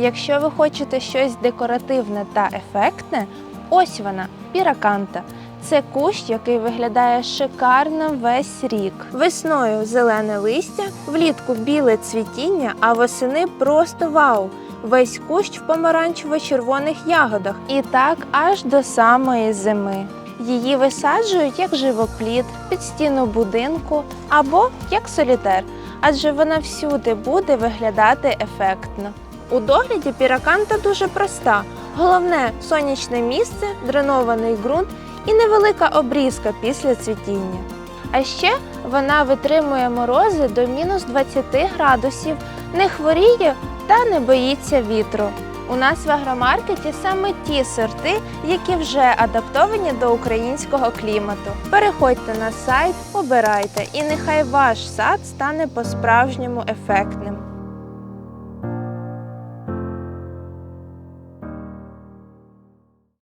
Якщо ви хочете щось декоративне та ефектне, ось вона піраканта. Це кущ, який виглядає шикарно весь рік. Весною зелене листя, влітку біле цвітіння, а восени просто вау! Весь кущ в помаранчево-червоних ягодах. І так аж до самої зими. Її висаджують як живоплід, під стіну будинку або як солітер, адже вона всюди буде виглядати ефектно. У догляді піраканта дуже проста. Головне сонячне місце, дренований ґрунт і невелика обрізка після цвітіння. А ще вона витримує морози до мінус 20 градусів, не хворіє та не боїться вітру. У нас в агромаркеті саме ті сорти, які вже адаптовані до українського клімату. Переходьте на сайт, обирайте, і нехай ваш сад стане по-справжньому ефектним.